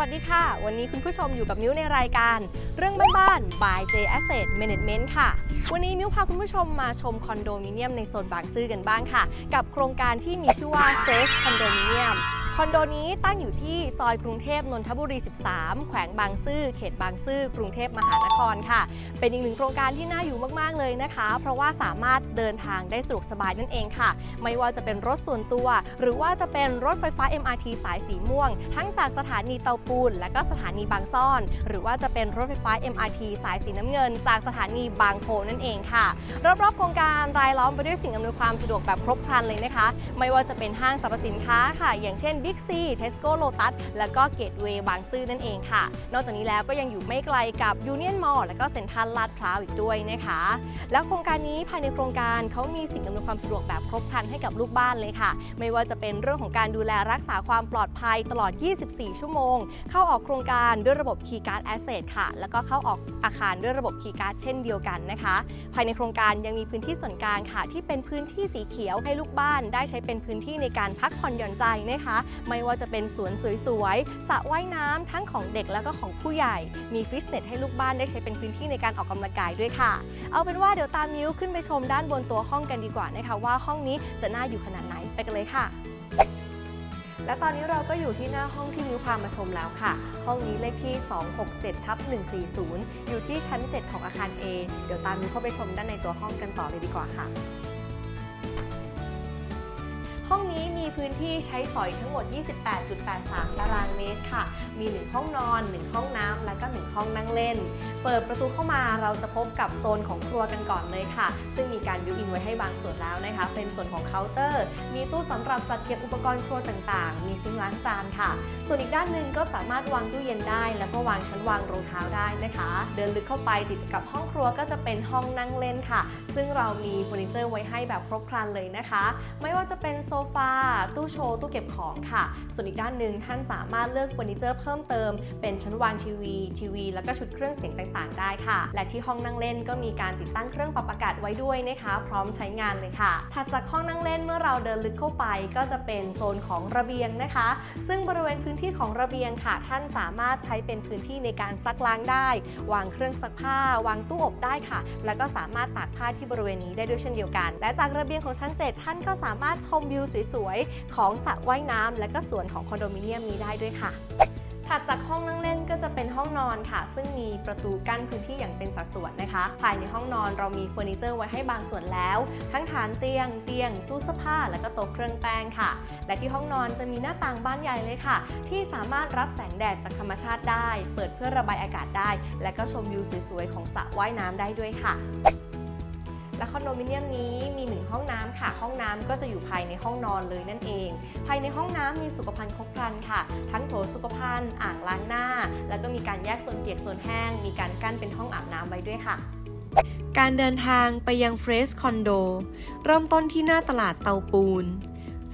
สวัสดีค่ะ วันนี้คุณผู้ชมอยู่กับมิ้วในรายการ เรื่องบ้านๆ by J Asset Management ค่ะ วันนี้มิ้วพาคุณผู้ชมมาชมคอนโดมิเนียมในโซนบางซื่อกันบ้างค่ะ กับโครงการที่มีชื่อว่า Fresh Condominium คอนโดนี้ตั้งอยู่ที่ซอยกรุงเทพนนทบุรี 13 แขวงบางซื่อเขตบางซื่อกรุงเทพมหานครค่ะ เป็นอีกหนึ่งโครงการที่น่าอยู่มากๆเลยนะคะ เพราะว่าสามารถเดินทางได้สะดวกสบายนั่นเองค่ะ ไม่ว่าจะเป็นรถส่วนตัว หรือว่าจะเป็นรถไฟฟ้า MRT สายสีม่วง ทั้งจากสถานีเตาปูน และก็สถานีบางซ่อน หรือว่าจะเป็นรถไฟฟ้า MRT สายสีน้ำเงิน จากสถานีบางโพนั่นเองค่ะรอบๆโครงการรายล้อมไปด้วยสิ่งอำนวยความสะดวกแบบครบครันเลยนะคะ ไม่ว่าจะเป็นห้างสรรพสินค้าค่ะ อย่างเช่น Big C Tesco Lotus แล้วก็ Gateway บางซื่อนั่นเองค่ะ นอกจากนี้แล้วก็ยังอยู่ไม่ไกลกับ Union Mall และก็เซ็นทรัลลาดพร้าวอีกด้วยนะคะ แล้วโครงการนี้ภายในโครงการเขามีสิ่งอำนวยความสะดวกแบบครบครันให้กับลูกบ้านเลยค่ะ ไม่ว่าจะเป็นเรื่องของการดูแลรักษาความปลอดภัยตลอด 24 ชั่วโมง เข้าออกโครงการด้วยระบบ Keycard Asset ค่ะ แล้วก็เข้าออกอาคารด้วยระบบ Keycard เช่นเดียวกันนะคะ ภายในโครงการยังมีพื้นที่ส่วนกลางค่ะ ที่เป็นพื้นที่สีเขียวให้ลูกบ้าน ได้ใช้เป็นพื้นที่ในการพักผ่อนหย่อนใจนะคะไม่ว่าจะเป็นสวนสวยๆสระว่ายน้ำทั้งของเด็กแล้วก็ของผู้ใหญ่ มีฟิตเนสให้ลูกบ้านได้ใช้เป็นพื้นที่ในการออกกำลังกายด้วยค่ะ เอาเป็นว่าเดี๋ยวตามมิ้วขึ้นไปชมด้านบนตัวห้องกันดีกว่านะคะ ว่าห้องนี้จะน่าอยู่ขนาดไหนไปกันเลยค่ะและตอนนี้เราก็อยู่ที่หน้าห้องที่มิ้วพามาชมแล้วค่ะ ห้องนี้เลขที่ 267ทับ140 อยู่ที่ชั้น 7 ของอาคาร A เดี๋ยวตามมิ้วเข้าไปชมด้านในตัวห้องกันต่อเลยดีกว่าค่ะ พื้นที่ใช้สอยทั้งหมด 28.83 ตารางเมตรค่ะ มี 1 ห้องนอน 1 ห้องน้ำ และก็ 1 ห้องนั่งเล่น เปิดประตูเข้ามาเราจะพบกับโซนของครัวกันก่อนเลยค่ะ ซึ่งมีการบิวอินไว้ให้บางส่วนแล้วนะคะ เป็นส่วนของเคาน์เตอร์ มีตู้สำหรับจัดเก็บอุปกรณ์ครัวต่างๆ มีซิงล้างจานค่ะ ส่วนอีกด้านหนึ่งก็สามารถวางตู้เย็นได้ แล้วก็วางชั้นวางรองเท้าได้นะคะ เดินลึกเข้าไปติดกับห้องครัวก็จะเป็นห้องนั่งเล่นค่ะ ซึ่งเรามีเฟอร์นิเจอร์ไว้ให้แบบครบครันเลยนะคะ ไม่ว่าจะเป็นโซฟาตู้โชว์ตู้เก็บของค่ะ ส่วนอีกด้านหนึ่งท่านสามารถเลือกเฟอร์นิเจอร์เพิ่มเติม เป็นชั้นวางทีวีทีวี แล้วก็ชุดเครื่องเสียงต่างๆได้ค่ะ และที่ห้องนั่งเล่นก็มีการติดตั้งเครื่องปรับอากาศไว้ด้วยนะคะ พร้อมใช้งานเลยค่ะ ถัดจากห้องนั่งเล่นเมื่อเราเดินลึกเข้าไป ก็จะเป็นโซนของระเบียงนะคะ ซึ่งบริเวณพื้นที่ของระเบียงค่ะ ท่านสามารถใช้เป็นพื้นที่ในการซักล้างได้ วางเครื่องซักผ้า วางตู้อบได้ค่ะ แล้วก็สามารถตากผ้าที่บริเวณนี้ได้ด้วยเช่นเดียวกัน และจากระเบียงของชั้น 7 ท่านก็สามารถชมวิวสวยๆของสระว่ายน้ำและก็สวนของคอนโดมิเนียมนี้ได้ด้วยค่ะ ถัดจากห้องนั่งเล่นก็จะเป็นห้องนอนค่ะ ซึ่งมีประตูกั้นพื้นที่อย่างเป็นสัดส่วนนะคะ ภายในห้องนอนเรามีเฟอร์นิเจอร์ไว้ให้บางส่วนแล้ว ทั้งฐานเตียง เตียง ตู้เสื้อผ้า และก็โต๊ะเครื่องแป้งค่ะ และที่ห้องนอนจะมีหน้าต่างบานใหญ่เลยค่ะ ที่สามารถรับแสงแดดจากธรรมชาติได้ เปิดเพื่อระบายอากาศได้ และก็ชมวิวสวยๆของสระว่ายน้ำได้ด้วยค่ะ และคอนโดมิเนียมนี้มีหนึ่งห้องน้ำค่ะ ห้องน้ำก็จะอยู่ภายในห้องนอนเลยนั่นเอง ภายในห้องน้ำมีสุขภัณฑ์ครบครันค่ะ ทั้งโถสุขภัณฑ์อ่างล้างหน้า แล้วก็มีการแยกโซนเปียกโซนแห้ง มีการกั้นเป็นห้องอาบน้ำไว้ด้วยค่ะการเดินทางไปยังเฟรสคอนโด เริ่มต้นที่หน้าตลาดเตาปูน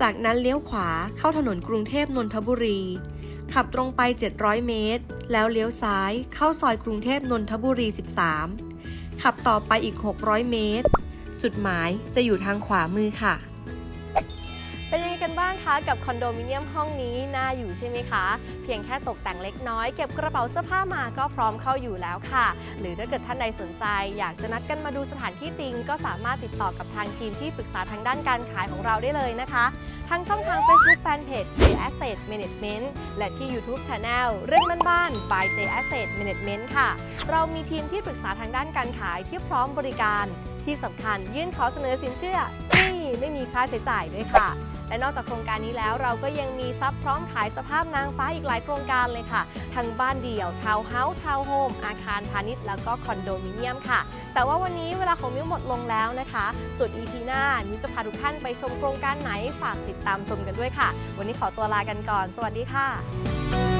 จากนั้นเลี้ยวขวาเข้าถนนกรุงเทพนนทบุรี ขับตรงไป 700 เมตร แล้วเลี้ยวซ้ายเข้าซอยกรุงเทพนนทบุรี 13 ขับต่อไปอีก 600 เมตร จุดหมายจะอยู่ทางขวามือค่ะ เป็นยังไงกันบ้างคะกับคอนโดมิเนียมห้องนี้น่าอยู่ใช่ไหมคะ เพียงแค่ตกแต่งเล็กน้อยเก็บกระเป๋าเสื้อผ้ามาก็พร้อมเข้าอยู่แล้วค่ะ หรือถ้าเกิดท่านใดสนใจ อยากจะนัดกันมาดูสถานที่จริง ก็สามารถติดต่อกับทางทีมที่ปรึกษาทางด้านการขายของเราได้เลยนะคะทางช่องทาง Facebook Fanpage J Asset Management และที่ YouTube Channel เรื่องบ้านๆ by J Asset Management ค่ะ เรามีทีมที่ปรึกษาทางด้านการขายที่พร้อมบริการ ที่สำคัญยื่นขอเสนอสินเชื่อฟรี ไม่มีค่าใช้จ่ายด้วยค่ะ และนอกจากโครงการนี้แล้วเราก็ยังมีซับพร้อมขายสภาพนางฟ้าอีกหลายโครงการเลยค่ะ ทั้งบ้านเดี่ยว ทาวน์เฮาส์ทาวน์โฮม อาคารพาณิชย์ แล้วก็คอนโดมิเนียมค่ะ แต่ว่าวันนี้เวลาของมิ้วหมดลงแล้วนะคะ ส่วน EP หน้ามิ้วจะพาทุกท่านไปชมโครงการไหนฝากติดตามชมกันด้วยค่ะ วันนี้ขอตัวลากันก่อน สวัสดีค่ะ